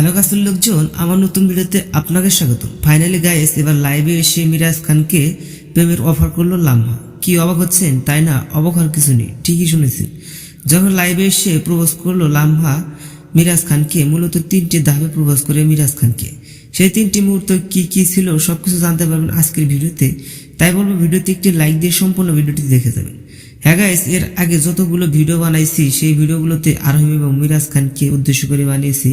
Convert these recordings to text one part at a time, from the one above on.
Hello কাসুর লোকজন, আমার নতুন ভিডিওতে আপনাকে স্বাগত ফাইনালি গাইস এবার লাইভে এসে মিরাজ খানকে প্রেমের অফার করল লাম্হা। কি অবাক হচ্ছেন? তাই না? অবাক হওয়ার কিছু নেই। ঠিকই শুনেছেন। যখন লাইভে এসে প্রপোজ করল লাম্হা, মিরাজ খানকে, মূলত তিনটি ধাপে প্রপোজ করে মিরাজ খানকে। সেই তিনটি মুহূর্ত কি কি ছিল, সবকিছু জানতে পারবেন আজকের ভিডিওতে। তাই বলব, ভিডিওতে একটি লাইক দিয়ে সম্পূর্ণ ভিডিওটি দেখে যাবেন। হ্যাঁ গাইস এর আগে যতগুলো ভিডিও বানাইছি, সেই ভিডিওগুলোতে আরহিম এবং মিরাজ খানকে উদ্দেশ্য করে বানিয়েছি।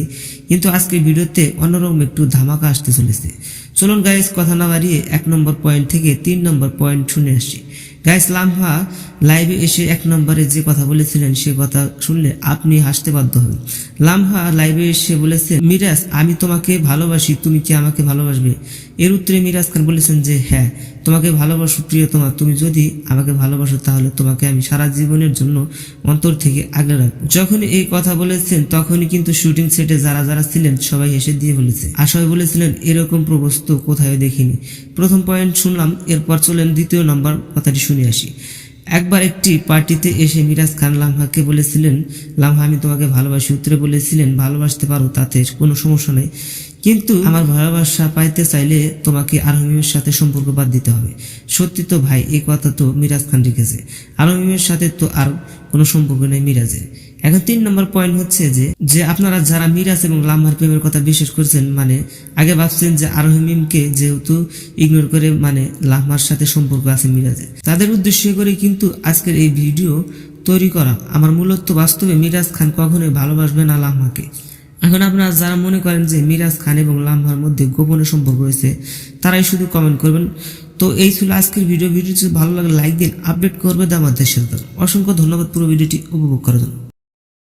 কিন্তু আজকের ভিডিওতে অন্যরকম একটু ধামাকা আসতে চলেছে। চলুন গাইস কথা না বাড়িয়ে এক নম্বর পয়েন্ট থেকে তিন নম্বর পয়েন্ট শুনে আসছি গাইস লামহা লাইভে এসে এক নম্বরে যে কথা বলেছিলেন, সে কথা শুনলে আপনি হাসতে বাধ্য হবেন। লামহা লাইভে এসে বলেছেন মিরাজ, আমি তোমাকে ভালোবাসি, তুমি কি আমাকে ভালোবাসবে? এর উত্তরে মিরাজ খান বলেছেন যে হ্যাঁ তোমাকে ভালোবাসো, প্রিয়তমা। তুমি যদি আমাকে ভালোবাসো, তাহলে তোমাকে আমি সারা জীবনের জন্য অন্তর থেকে আগলে রাখব। যখন এই কথা বলেছেন, তখনই কিন্তু শুটিং সেটে যারা যারা ছিলেন, সবাই এসে দিয়ে বলেছে। আশাই বলেছিলেন, এরকম প্রবস কোথায় দেখিনি। প্রথম পয়েন্ট শুনলাম, এরপর চলেন দ্বিতীয় নম্বর কথাটি শুনে আসি। একবার একটি পার্টিতে এসে মিরাজ খান লামহাকে বলেছিলেন, লামহা, আমি তোমাকে ভালোবাসি। উত্তরে বলেছিলেন, ভালোবাসতে পারো, তাতে কোনো সমস্যা নেই। কিন্তু আমার ভালোবাসা পাইতে চাইলে তোমাকে আরহমিমের সাথে সম্পর্ক বাদ দিতে হবে। সত্যি তো ভাই এই কথা তো মিরাজ খান রেখেছে আরহমিমের সাথে তো আর কোনো সম্পর্ক নেই মিরাজের। এখন তিন নম্বর পয়েন্ট হচ্ছে যে যে আপনারা যারা মিরাজ এবং লাম্বার প্রেমের কথা বিশ্বাস করছেন মানে আগে ভাবছেন যে আরোহিমিমকে যেহেতু ইগনোর করে মানে লাম্বার সাথে সম্পর্ক আছে মিরাজের তাদের উদ্দেশ্য করে কিন্তু আজকের এই ভিডিও তৈরি করা। আমার মূলত বাস্তবে মিরাজ খান কখনোই ভালোবাসবে না লাম্মাকে এখন আপনারা যারা মনে করেন যে মিরাজ খান এবং লাম্বার মধ্যে গোপনে সম্পর্ক রয়েছে তারাই শুধু কমেন্ট করবেন। তো এই ছিল আজকের ভিডিও ভিডিও ভালো লাগে লাইক দিন আপডেট করবে আমাদের সাথে। অসংখ্য ধন্যবাদ পুরো ভিডিওটি উপভোগ করার জন্য।